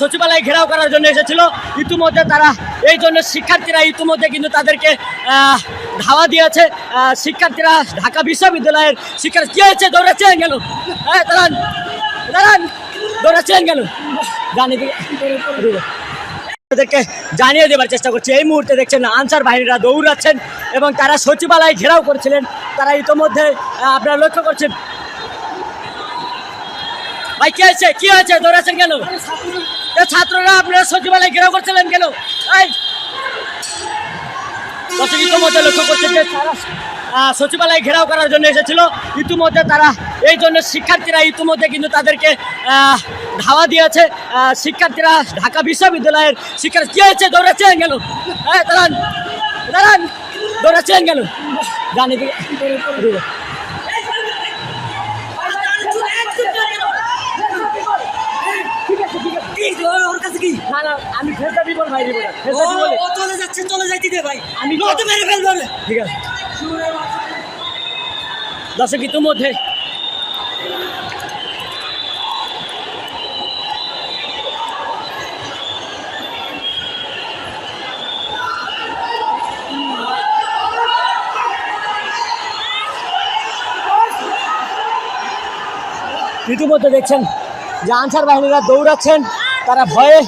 সচিবালয় ঘেরাও করার জন্য এসেছিল। ইতিমধ্যে তারা এই জন্য শিক্ষার্থীরা ইতিমধ্যে কিন্তু তাদেরকে ধাওয়া দিয়েছে। শিক্ষার্থীরা ঢাকা বিশ্ববিদ্যালয়ের শিক্ষার্থী কি হয়েছে? দৌড়াচ্ছেন গেল। হ্যাঁ দাঁড়ান। দাঁড়ান। দৌড়াচ্ছেন গেল। জানি তাদেরকে জানিয়ে দেবার চেষ্টা করছি। এই মুহূর্তে দেখছেন আনসার বাহিনীরা দৌড়াচ্ছেন এবং তারা সচিবালয় ঘেরাও করছিলেন। তারা ইতোমধ্যে আপনারা লক্ষ্য করছেন ভাই কি হয়েছে? কি হয়েছে? দৌড়াচ্ছেন কেন? ছাত্ররা আপনারা সচিবালয় ঘেরাও করছিলেন কেন? ইতিমধ্যে লক্ষ্য করছেন যে তারা সচিবালয় ঘেরাও করার জন্য এসেছিল। ইতিমধ্যে তারা এই জন্য শিক্ষার্থীরা ইতিমধ্যে কিন্তু তাদেরকে ধাওয়া দিয়েছে। শিক্ষার্থীরা ঢাকা বিশ্ববিদ্যালয়ের শিক্ষার্থী কি হয়েছে? দৌড়াচ্ছেন কেন? হ্যাঁ দাঁড়ান দাঁড়ান দৌড়াচ্ছেন কেন? জানি না না আমি ফেসটা দিব ভাই দিব না। ও ও চলে যাচ্ছে চলে যাইতে দে ভাই। আমি- নয়তো মেরে ফেলব। ঠিক আছে। দর্শক ইতিমধ্যে ইতিমধ্যে দেখছেন যে আনসার বাহিনীরা দৌড়াচ্ছেন। তারা ভয়ে